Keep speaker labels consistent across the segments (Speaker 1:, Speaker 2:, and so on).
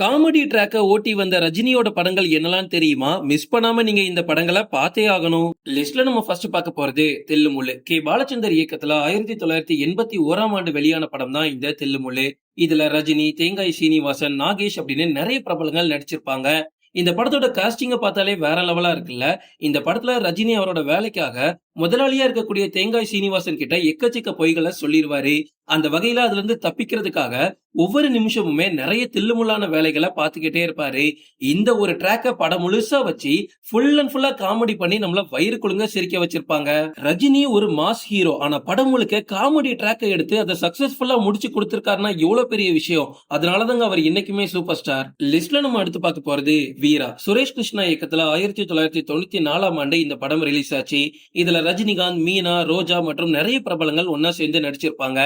Speaker 1: Comedy ட்ராக்க ஓட்டி வந்த ரஜினியோட படங்கள் என்னலாம் தெரியுமா? மிஸ் பண்ணாம நீங்க இந்த படங்களை பார்த்தே ஆகணும். லிஸ்ட்ல நம்ம ஃபர்ஸ்ட் பார்க்க போறது தெல்லுமுள்ளு. கே. பாலச்சந்தர் இயக்கத்துல ஆயிரத்தி தொள்ளாயிரத்தி எண்பத்தி ஓராம் ஆண்டு வெளியான படம் தான் இந்த தெல்லுமுள்ளு. இதுல ரஜினி தேங்காய் சீனிவாசன் நாகேஷ் அப்படின்னு நிறைய பிரபலங்கள் நடிச்சிருப்பாங்க. இந்த படத்தோட காஸ்டிங்க பார்த்தாலே வேற லெவலா இருக்குல்ல. இந்த படத்துல ரஜினி அவரோட வேலைக்காக முதலாளியா இருக்கக்கூடிய தேங்காய் சீனிவாசன் கிட்ட எக்கச்சக்க பொய்களை சொல்லிடுவாரு அந்த வகையில அதுல இருந்து தப்பிக்கிறதுக்காக ஒவ்வொரு நிமிஷமுமே நிறைய தில்லுமுள்ளான வேலைகளை பார்த்துக்கிட்டே இருப்பாரு. இந்த ஒரு ட்ராக்க படம் முழுசா வச்சு ஃபுல் அண்ட் ஃபுல்லா காமெடி பண்ணி நம்மள வயிறு குழுங்க சிரிக்க வச்சிருப்பாங்க. ரஜினி ஒரு மாஸ் ஹீரோ ஆனா படம் முழுக்க காமெடி ட்ராக்கை எடுத்து அதை சக்சஸ்ஃபுல்லா முடிச்சு கொடுத்திருக்காருன்னா எவ்வளவு பெரிய விஷயம். அதனாலதாங்க அவர் என்னைக்குமே சூப்பர் ஸ்டார் லிஸ்ட்ல நம்ம அடுத்து பார்க்க போறது வீரா. சுரேஷ் கிருஷ்ணா இயக்கத்துல ஆயிரத்தி தொள்ளாயிரத்தி தொண்ணூத்தி நாலாம் ஆண்டு இந்த படம் ரிலீஸ் ஆச்சு. இதுல ரஜினிகாந்த் மீனா ரோஜா மற்றும் நிறைய பிரபலங்கள் ஒன்னா சேர்ந்து நடிச்சிருப்பாங்க.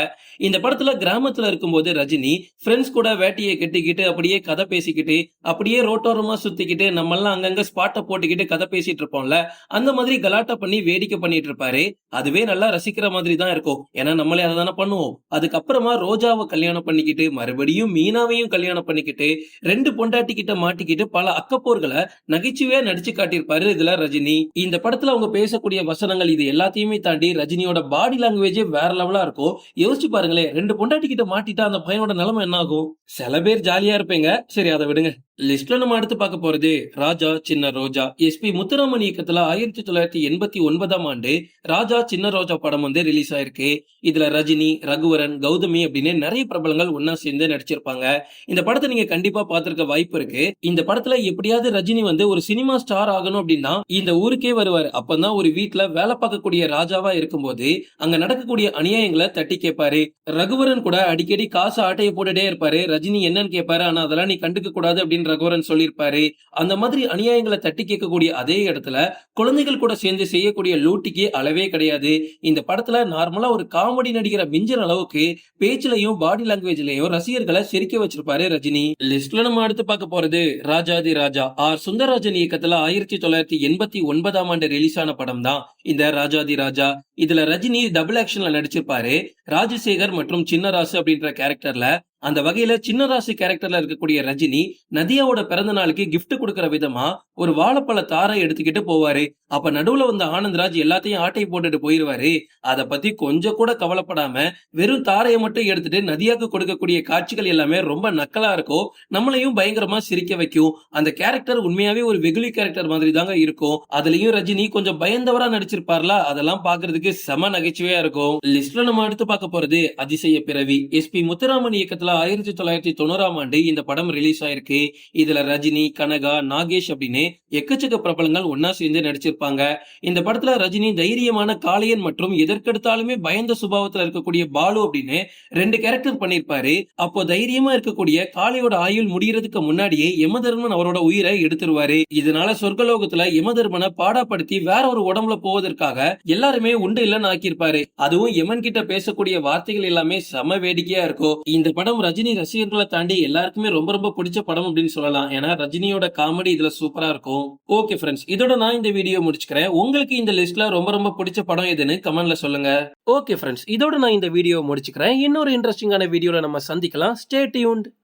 Speaker 1: இந்த படத்துல கிராமத்துல இருக்கும்போது ரஜினி ஃப்ரெண்ட்ஸ் கூட வேட்டியை கட்டிக்கிட்டு அப்படியே கதை பேசிக்கிட்டு அப்படியே ரோட்டோரமா சுத்திக்கிட்டு நம்ம எல்லாம் அங்கங்க ஸ்பாட்டை போட்டுக்கிட்டு கதை பேசிட்டு இருப்போம்ல அந்த மாதிரி கலாட்டா பண்ணி வேடிக்கை பண்ணிட்டு இருப்பாரு. அதுவே நல்லா ரசிக்கிற மாதிரி தான் இருக்கும். ஏன்னா நம்மளே அதை தானே பண்ணுவோம். அதுக்கப்புறமா ரோஜாவை கல்யாணம் பண்ணிக்கிட்டு மறுபடியும் மீனாவையும் கல்யாணம் பண்ணிக்கிட்டு ரெண்டு பொண்டாட்டி கிட்ட மாட்டிக்கிட்டு பல அக்கப்போர்களை நகைச்சுவையா நடிச்சு காட்டியிருப்பாரு இதுல ரஜினி. இந்த படத்துல அவங்க பேசக்கூடிய வசனங்கள் இது எல்லாத்தையுமே தாண்டி ரஜினியோட பாடி லாங்குவேஜே வேற லெவலா இருக்கும். யோசிச்சு பாருங்களேன் ரெண்டு பொண்டாட்டி கிட்ட மாட்டிட்டா அந்த பையனோட நிலைமை என்ன ஆகும்? சில பேர் ஜாலியா இருப்பீங்க. சரி அதை விடுங்க. லிஸ்ட்ல நம்ம அடுத்து பார்க்க போறது ராஜா சின்ன ரோஜா. எஸ்பி முத்துராமன் இயக்கத்துல ஆயிரத்தி தொள்ளாயிரத்தி எண்பத்தி ஒன்பதாம் ஆண்டு ராஜா சின்ன ரோஜா படம் வந்து ரிலீஸ் ஆயிருக்கு. இதுல ரஜினி ரகுவரன் கௌதமி அப்படின்னு நிறைய பிரபலங்கள் ஒன்னா சேர்ந்து நடிச்சிருப்பாங்க. இந்த படத்தை நீங்க கண்டிப்பா பார்த்திருக்க வாய்ப்பு இருக்கு. இந்த படத்துல எப்படியாவது ரஜினி வந்து ஒரு சினிமா ஸ்டார் ஆகணும் அப்படின்னா இந்த ஊருக்கே வருவார். அப்பதான் ஒரு வீட்டுல வேலை பார்க்கக்கூடிய ராஜாவா இருக்கும்போது அங்க நடக்கக்கூடிய அநியாயங்களை தட்டி கேட்பாரு. ரகுவரன் கூட அடிக்கடி காசு ஆட்டையை போட்டுட்டே இருப்பாரு. ரஜினி என்னன்னு கேட்பாரு. ஆனா அதெல்லாம் நீ கண்டுக்க கூடாது அப்படின்னு ரகுவரன் சொல்லியிருப்பாரு. அந்த மாதிரி அநியாயங்களை தட்டி கேட்கக்கூடிய அதே இடத்துல குழந்தைகள் கூட சேர்ந்து செய்யக்கூடிய லூட்டிக்கு அளவே கிடையாது. இந்த படத்துல நார்மலா ஒரு காமெடி நடிகரை மிஞ்சிற அளவுக்கு பேச்சிலையும் பாடி லாங்குவேஜ்லயும் ரசிகர்களை சிரிக்க வச்சிருப்பாரு ரஜினி. லிஸ்ட்ல நம்ம அடுத்து பார்க்க போறது ராஜாதி ராஜா. ஆர். சுந்தரராஜன் இயக்கத்துல ஆயிரத்தி தொள்ளாயிரத்தி எண்பத்தி ஒன்பதாம் ஆண்டு ரிலீஸ் ஆன படம் தான் இந்த ராஜாதி ராஜா. இதுல ரஜினி டபுள் ஆக்ஷன்ல நடிச்சிருப்பாரு. ராஜசேகர் மற்றும் சின்னராசு அப்படின்ற கேரக்டர்ல அந்த வகையில சின்ன ராசி கேரக்டர்ல இருக்கக்கூடிய ரஜினி நதியாவோட பிறந்த நாளுக்கு கிஃப்ட் கொடுக்கற விதமா ஒரு வாழைப்பழ தாரை எடுத்துக்கிட்டு போவாரு. அப்ப நடுவுல வந்த ஆனந்த்ராஜ் எல்லாத்தையும் ஆட்டை போட்டுட்டு போயிருவாரு. அத பத்தி கொஞ்சம் கூட கவலைப்படாம வெறும் தாரையை மட்டும் எடுத்துட்டு நதியாக்கு கொடுக்கக்கூடிய காட்சிகள் எல்லாமே ரொம்ப நக்கலா இருக்கும் நம்மளையும் பயங்கரமா சிரிக்க வைக்கும். அந்த கேரக்டர் உண்மையாவே ஒரு வெகுளி கேரக்டர் மாதிரி தாங்க இருக்கும். அதுலயும் ரஜினி கொஞ்சம் பயந்தவரா நடிச்சிருப்பார்ல அதெல்லாம் பாக்குறதுக்கு செம நகைச்சுவையா இருக்கும். லிஸ்ட்ல நம்ம அடுத்து பார்க்க போறது அதிசய பிறவி. எஸ் பி முத்துராமன் இயக்கத்துல ஆயிரத்தி தொள்ளாயிரத்தி தொண்ணூறாம் ஆண்டு இந்த படம் ரிலீஸ் ஆயிருக்கு. இதுல ரஜினி கனகா நாகேஷ் அப்படின்னு எக்கச்சக்க பிரபலங்கள் ஒன்னா சேர்ந்து நடிச்சிருப்பாங்க. இந்த படத்துல ரஜினி தைரியமான காளையன் மற்றும் எதற்கெடுத்தாலுமே பயந்த சுபாவத்துல இருக்கக்கூடிய பாலு அப்படின்னு ரெண்டு கேரக்டர் பண்ணிருப்பாரு. அப்போ தைரியமா இருக்கக்கூடிய காளையோட ஆயுள் முடியறதுக்கு முன்னாடியே யமதர்மன் அவரோட உயிரை எடுத்துருவாரு. இதனால சொர்க்கலோகத்துல யமதர்மனை பாடாப்படுத்தி வேற ஒரு உடம்புல போவதற்காக எல்லாருமே உண்டு இல்லைன்னு ஆக்கியிருப்பாரு. அதுவும் யமன் கிட்ட பேசக்கூடிய வார்த்தைகள் எல்லாமே செம வேடிக்கையா இருக்கும். இந்த படம் ரஜினி ரசிகர்களை தாண்டி எல்லாருக்குமே ரொம்ப ரொம்ப பிடிச்ச படம் அப்படின்னு சொல்லலாம். ஏன்னா ரஜினியோட காமெடி இதுல சூப்பரா இருக்கும். ஓகே ஃப்ரெண்ட்ஸ் இதோட நான் இந்த வீடியோ முடிச்சுக்கிறேன். உங்களுக்கு இந்த லிஸ்ட்ல ரொம்ப ரொம்ப பிடிச்ச படம் எதுன்னு கமெண்ட்ல சொல்லுங்க. ஓகே ஃப்ரெண்ட்ஸ் இதோட நான் இந்த வீடியோ முடிச்சுக்கிறேன். இன்னொரு இன்ட்ரெஸ்டிங்கான வீடியோல நம்ம சந்திக்கலாம். Stay tuned